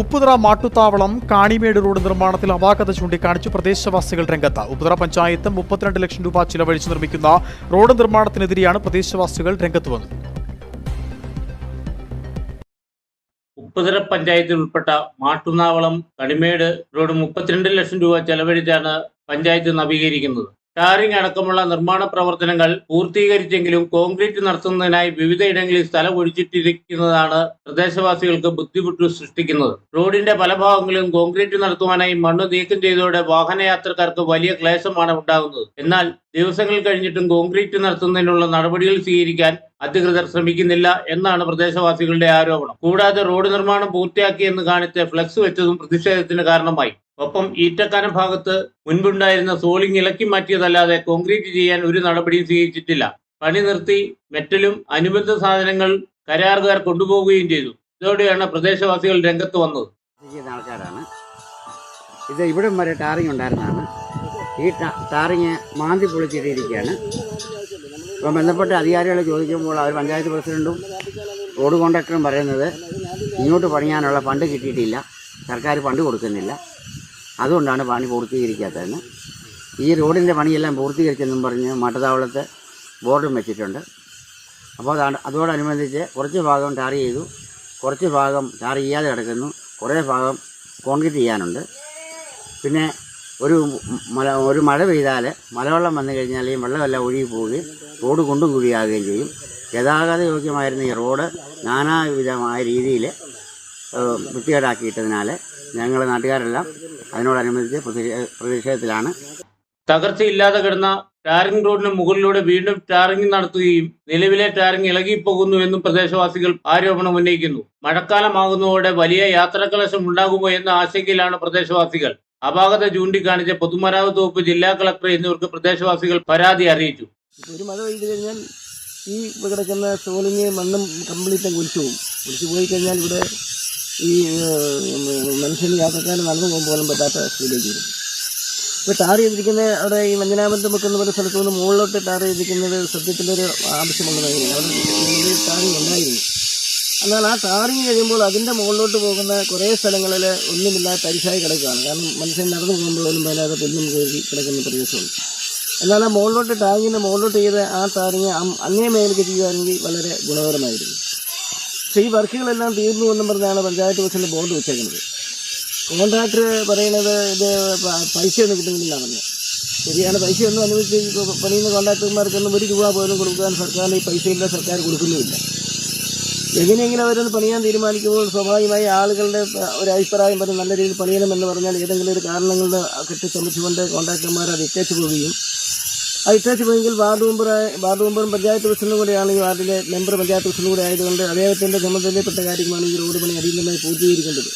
Upputhara മാട്ടുത്താവളം കാണിമേട് road നിർമ്മാണത്തിൽ അപാകത ചൂണ്ടിക്കാണിച്ച് പ്രദേശവാസികൾ രംഗത്ത്. ഉപ്പുതറ പഞ്ചായത്ത് മുപ്പത്തിരണ്ട് ലക്ഷം രൂപ ചിലവഴിച്ച് നിർമ്മിക്കുന്ന റോഡ് നിർമ്മാണത്തിനെതിരെയാണ് പ്രദേശവാസികൾ രംഗത്ത് വന്നത്. ഉപ്പുതറ പഞ്ചായത്തിൽ ഉൾപ്പെട്ട മാട്ടുനാവളം കണിമേട് റോഡ് മുപ്പത്തിരണ്ട് ലക്ഷം രൂപ ചെലവഴിച്ചാണ് പഞ്ചായത്ത് നവീകരിക്കുന്നത്. ടാറിംഗ് അടക്കമുള്ള നിർമ്മാണ പ്രവർത്തനങ്ങൾ പൂർത്തീകരിച്ചെങ്കിലും കോൺക്രീറ്റ് നടത്തുന്നതിനായി വിവിധയിടങ്ങളിൽ സ്ഥലം ഒഴിച്ചിട്ടിരിക്കുന്നതാണ് പ്രദേശവാസികൾക്ക് ബുദ്ധിമുട്ട് സൃഷ്ടിക്കുന്നത്. റോഡിന്റെ പല ഭാഗങ്ങളിലും കോൺക്രീറ്റ് നടത്തുവാനായി മണ്ണ് നീക്കം ചെയ്തതോടെ വാഹനയാത്രക്കാർക്ക് വലിയ ക്ലേശമാണ് ഉണ്ടാകുന്നത്. എന്നാൽ ദിവസങ്ങൾ കഴിഞ്ഞിട്ടും കോൺക്രീറ്റ് നടത്തുന്നതിനുള്ള നടപടികൾ സ്വീകരിക്കാൻ അധികൃതർ ശ്രമിക്കുന്നില്ല എന്നാണ് പ്രദേശവാസികളുടെ ആരോപണം. കൂടാതെ റോഡ് നിർമ്മാണം പൂർത്തിയാക്കിയെന്ന് കാണിച്ച് ഫ്ലക്സ് വെച്ചതും പ്രതിഷേധത്തിന് കാരണമായി. ഒപ്പം ഈറ്റക്കാനം ഭാഗത്ത് മുൻപുണ്ടായിരുന്ന സോളിംഗ് ഇളക്കി മാറ്റിയതല്ലാതെ കോൺക്രീറ്റ് ചെയ്യാൻ ഒരു നടപടിയും സ്വീകരിച്ചിട്ടില്ല. പണി നിർത്തി മെറ്റലും അനുബന്ധ സാധനങ്ങൾ കരാറുകാർ കൊണ്ടുപോവുകയും ചെയ്തു. ഇതോടെയാണ് പ്രദേശവാസികൾ രംഗത്ത് വന്നത്. ആൾക്കാരാണ്. ഇത് ഇവിടം വരെ ടാറിങ് ഉണ്ടായിരുന്നതാണ്. ഈ ടാറിങ് മാന്തി പൊളിച്ചിട്ടിരിക്കുകയാണ്. ഇപ്പം ബന്ധപ്പെട്ട അധികാരികൾ ചോദിക്കുമ്പോൾ അവർ പഞ്ചായത്ത് പ്രസിഡന്റും റോഡ് കോൺട്രാക്ടറും പറയുന്നത് ഇങ്ങോട്ട് പണിയാനുള്ള ഫണ്ട് കിട്ടിയിട്ടില്ല. സർക്കാർ ഫണ്ട് കൊടുക്കുന്നില്ല. അതുകൊണ്ടാണ് പണി പൂർത്തീകരിക്കാത്തതെന്ന്. ഈ റോഡിന്റെ പണിയെല്ലാം പൂർത്തീകരിച്ചെന്നും പറഞ്ഞ് മട്ടതാവളത്തെ ബോർഡും വെച്ചിട്ടുണ്ട്. അപ്പോൾ അതാണ് അതോടനുബന്ധിച്ച് കുറച്ച് ഭാഗം ടാർ ചെയ്തു കുറച്ച് ഭാഗം ടാർ ചെയ്യാതെ കിടക്കുന്നു കുറേ ഭാഗം കോൺക്രീറ്റ് ചെയ്യാനുണ്ട്. പിന്നെ ഒരു മല ഒരു മഴ പെയ്താൽ മലവെള്ളം വന്നു കഴിഞ്ഞാൽ ഈ വെള്ളമെല്ലാം ഒഴുകി പോവുകയും റോഡ് കുണ്ടും കുഴിയാകുകയും ചെയ്യും. ഗതാഗത യോഗ്യമായിരുന്ന ഈ റോഡ് നാനാവിധമായ രീതിയിൽ വൃത്തികേടാക്കിയിട്ടതിനാൽ ഞങ്ങൾ നാട്ടുകാരെല്ലാം അതിനോടനുബന്ധിച്ച് പ്രതിഷേ- പ്രതിഷേധത്തിലാണ്. തകർച്ചയില്ലാതെ കിടന്ന ടാറിംഗ് റോഡിന് മുകളിലൂടെ വീണ്ടും ടാറിംഗ് നടത്തുകയും നിലവിലെ ടാറിംഗ് ഇളകിപ്പോകുന്നുവെന്നും പ്രദേശവാസികൾ ആരോപണം ഉന്നയിക്കുന്നു. മഴക്കാലമാകുന്നതോടെ വലിയ യാത്രാക്ലേശം ഉണ്ടാകുമോ എന്ന ആശങ്കയിലാണ് പ്രദേശവാസികൾ. അപാകത ചൂണ്ടിക്കാണിച്ച പൊതുമരാമത്ത് വകുപ്പ് ജില്ലാ കളക്ടർ എന്നിവർക്ക് പ്രദേശവാസികൾ പരാതി അറിയിച്ചു. ഒരു മഴ പെയ്തു കഴിഞ്ഞാൽ ഈ കിടക്കുന്ന സോളിങ് മണ്ണും കംപ്ലീറ്റ് കുളിച്ചു പോകും. കുളിച്ചു പോയി കഴിഞ്ഞാൽ ഇവിടെ ഈ മനുഷ്യന് യാത്രക്കാരൻ നടന്നു പോകാൻ പറ്റാത്ത സ്ഥിതിയിലേക്ക് വരും. ഇപ്പോൾ ടാർ ചെയ്തിരിക്കുന്ന അവിടെ ഈ മഞ്ഞനാമത്ത് വെക്കുന്ന പോലെ സ്ഥലത്ത് നിന്ന് മുകളിലോട്ട് ടാർ ചെയ്തിരിക്കുന്നത് സത്യത്തിലൊരു ആവശ്യമുള്ളതായിരുന്നു അവിടെ ടാറിങ് ഉണ്ടായിരുന്നു. എന്നാൽ ആ ടാറിങ് കഴിയുമ്പോൾ അതിന്റെ മുകളിലോട്ട് പോകുന്ന കുറേ സ്ഥലങ്ങളിൽ ഒന്നുമില്ലാത്ത തരിശായി കിടക്കുകയാണ്. കാരണം മനുഷ്യൻ നടന്നു പോകുമ്പോൾ പോലും വല്ലാതെ പുല്ലും കയറി കിടക്കുന്ന പ്രദേശമുണ്ട്. എന്നാൽ ആ മുകളിലോട്ട് ടാങ്കിന്റെ മുകളിലോട്ട് ചെയ്ത് ആ ടാറിങ് അങ്ങേ മേലേക്ക് ചെയ്യുകയാണെങ്കിൽ വളരെ ഗുണകരമായിരുന്നു പക്ഷേ ഈ വർക്കുകളെല്ലാം തീർന്നു എന്നും പറഞ്ഞാണ് പഞ്ചായത്ത് പ്രസിഡന്റ് ബോർഡ് വെച്ചേക്കുന്നത്. കോൺട്രാക്ടർ പറയുന്നത് ഇത് പൈസ പൈസയൊന്നും കിട്ടുന്നില്ലെന്നാണ് പറഞ്ഞത് ശരിയാണ് ഒന്നും അനുവദിച്ച് പണിയുന്ന കോൺട്രാക്ടർമാർക്കൊന്നും ഒരു രൂപ പോലും കൊടുക്കാൻ സർക്കാർ ഈ പൈസയില്ല സർക്കാർ കൊടുക്കുന്നുമില്ല. എങ്ങനെയെങ്കിലും അവരൊന്ന് പണിയാൻ തീരുമാനിക്കുമ്പോൾ സ്വാഭാവികമായി ആളുകളുടെ ഒരു അഭിപ്രായം പറഞ്ഞ് നല്ല രീതിയിൽ പണിയണമെന്ന് പറഞ്ഞാൽ ഏതെങ്കിലും ഒരു കാരണങ്ങളുടെ കെട്ടി ശ്രമിച്ചുകൊണ്ട് കോൺട്രാക്ടർമാർ അത് ഇട്ടേച്ച് പോവുകയും ആ ബാങ്കിൽ വാർഡ് മെമ്പറായ വാർഡ് മെമ്പറും പഞ്ചായത്ത് പ്രസിഡന്റും കൂടെയാണ് ഈ വാർഡിലെ മെമ്പർ പഞ്ചായത്ത് പ്രസിഡന്റ് കൂടെ ആയതുകൊണ്ട് അദ്ദേഹത്തിന്റെ ചുമതലയിൽപ്പെട്ട കാര്യമാണ് ഈ റോഡ് പണി അടിയന്തരമായി പൂർത്തീകരിക്കേണ്ടത്.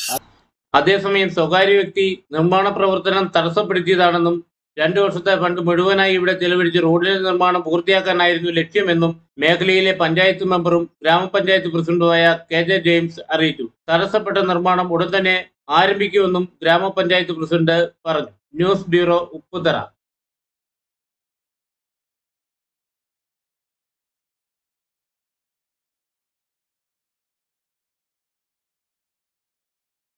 അതേസമയം സ്വകാര്യ വ്യക്തി നിർമ്മാണ പ്രവർത്തനം തടസ്സപ്പെടുത്തിയതാണെന്നും രണ്ടു വർഷത്തെ ഫണ്ട് മുഴുവനായി ഇവിടെ ചെലവഴിച്ച് റോഡിലെ നിർമ്മാണം പൂർത്തിയാക്കാനായിരുന്നു ലക്ഷ്യമെന്നും മേഖലയിലെ പഞ്ചായത്ത് മെമ്പറും ഗ്രാമപഞ്ചായത്ത് പ്രസിഡന്റുമായ കെ ജെ ജെയിംസ് അറിയിച്ചു. തടസ്സപ്പെട്ട നിർമ്മാണം ഉടൻ തന്നെ ആരംഭിക്കുമെന്നും ഗ്രാമപഞ്ചായത്ത് പ്രസിഡന്റ് പറഞ്ഞു. News bureau Upputhara.